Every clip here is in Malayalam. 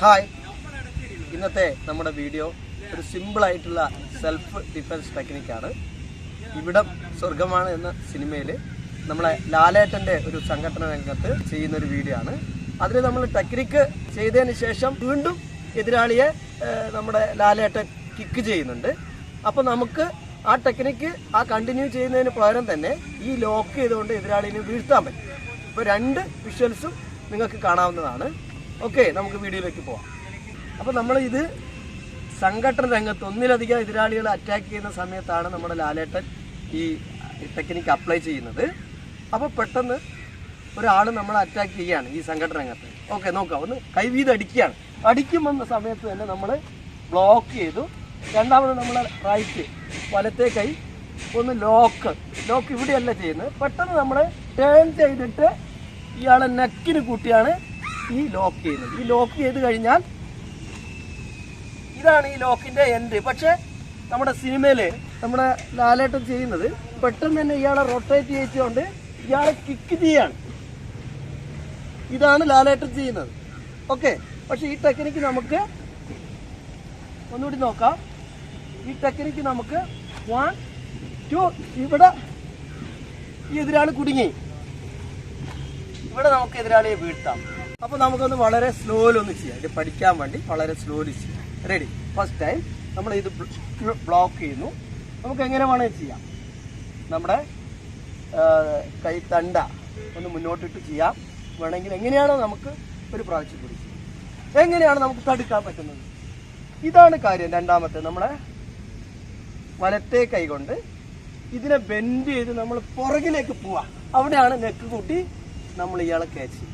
ഹായ്. ഇന്നത്തെ നമ്മുടെ വീഡിയോ ഒരു സിമ്പിളായിട്ടുള്ള സെൽഫ് ഡിഫൻസ് ടെക്നിക്കാണ് ഇവിടം സ്വർഗമാണ് എന്ന സിനിമയിൽ നമ്മളെ ലാലേട്ടന്റെ ഒരു സംഘടന രംഗത്ത് ചെയ്യുന്ന ഒരു വീഡിയോ ആണ്. അതിൽ നമ്മൾ ടെക്നിക്ക് ചെയ്തതിന് ശേഷം വീണ്ടും എതിരാളിയെ നമ്മുടെ ലാലേട്ടൻ കിക്ക് ചെയ്യുന്നുണ്ട്. അപ്പോൾ നമുക്ക് ആ ടെക്നിക്ക് ആ കണ്ടിന്യൂ ചെയ്യുന്നതിന് പകരം തന്നെ ഈ ലോക്ക് ചെയ്തുകൊണ്ട് എതിരാളിനെ വീഴ്ത്താൻ പറ്റും. ഇപ്പോൾ രണ്ട് വിഷ്വൽസും നിങ്ങൾക്ക് കാണാവുന്നതാണ്. ഓക്കെ നമുക്ക് വീഡിയോയിലേക്ക് പോവാം. അപ്പോൾ നമ്മൾ ഇത് സംഘടന രംഗത്ത് ഒന്നിലധികം എതിരാളികൾ അറ്റാക്ക് ചെയ്യുന്ന സമയത്താണ് നമ്മുടെ ലാലേട്ടൻ ഈ ടെക്നിക്ക് അപ്ലൈ ചെയ്യുന്നത്. അപ്പോൾ പെട്ടെന്ന് ഒരാൾ നമ്മളെ അറ്റാക്ക് ചെയ്യുകയാണ് ഈ സംഘടന രംഗത്ത്. ഓക്കെ നോക്കാം. ഒന്ന് കൈവീത് അടിക്കുകയാണ്. അടിക്കുമെന്ന സമയത്ത് തന്നെ നമ്മൾ ബ്ലോക്ക് ചെയ്തു. രണ്ടാമത് നമ്മൾ റൈറ്റ് വലത്തെ കൈ ഒന്ന് ലോക്ക്. ലോക്ക് ഇവിടെയല്ല ചെയ്യുന്നത്. പെട്ടെന്ന് നമ്മൾ ടേൺ ചെയ്തിട്ട് ഇയാളെ നെക്കിന് കൂട്ടിയാണ് ഈ ലോക്ക് ചെയ്യുന്നത്. ഈ ലോക്ക് ചെയ്ത് കഴിഞ്ഞാൽ ഇതാണ് ഈ ലോക്കിന്റെ എൻഡ് പക്ഷെ നമ്മുടെ സിനിമയിൽ നമ്മുടെ ലാലേട്ടൻ ചെയ്യുന്നത് പെട്ടെന്ന് തന്നെ ഇയാളെ റൊട്ടേറ്റ് ചെയ്യിച്ചുകൊണ്ട് ഇയാളെ കിക്ക് ചെയ്യാണ്. ഇതാണ് ലാലേട്ടൻ ചെയ്യുന്നത്. ഓക്കെ പക്ഷെ ഈ ടെക്നിക്ക് നമുക്ക് ഒന്നുകൂടി നോക്കാം. ഈ ടെക്നിക്ക് നമുക്ക് വൺ ടു ഇവിടെ ഈ എതിരാളി കുടുങ്ങി. ഇവിടെ നമുക്ക് എതിരാളിയെ വീഴ്ത്താം. അപ്പൊ നമുക്കൊന്ന് വളരെ സ്ലോയിൽ ഒന്ന് ചെയ്യാം. ഇത് പഠിക്കാൻ വേണ്ടി വളരെ സ്ലോയിൽ ചെയ്യാം. റെഡി ഫസ്റ്റ് ടൈം നമ്മൾ ഇത് ബ്ലോക്ക് ചെയ്യുന്നു. നമുക്ക് എങ്ങനെ വേണമെങ്കിൽ ചെയ്യാം. നമ്മുടെ കൈ തണ്ട ഒന്ന് മുന്നോട്ടിട്ട് ചെയ്യാം. വേണമെങ്കിൽ എങ്ങനെയാണോ നമുക്ക് ഒരു പ്രാവശ്യം കൂടി എങ്ങനെയാണ് നമുക്ക് തടുക്കാൻ പറ്റുന്നത്? ഇതാണ് കാര്യം രണ്ടാമത്തെ നമ്മുടെ വലത്തെ കൈ കൊണ്ട് ഇതിനെ ബെൻഡ് ചെയ്ത് നമ്മൾ പുറകിലേക്ക് പോവാ അവിടെയാണ് നെക്ക് കൂട്ടി നമ്മൾ ഇയാളെ കയറ്റി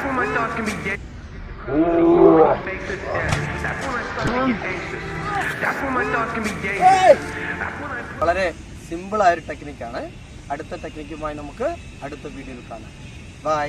when my thoughts can be dead. വളരെ സിമ്പിൾ ആയൊരു ടെക്നിക്കാണ് അടുത്ത ടെക്നിക്കുമായി നമുക്ക് അടുത്ത വീഡിയോയിൽ കാണാം. ബൈ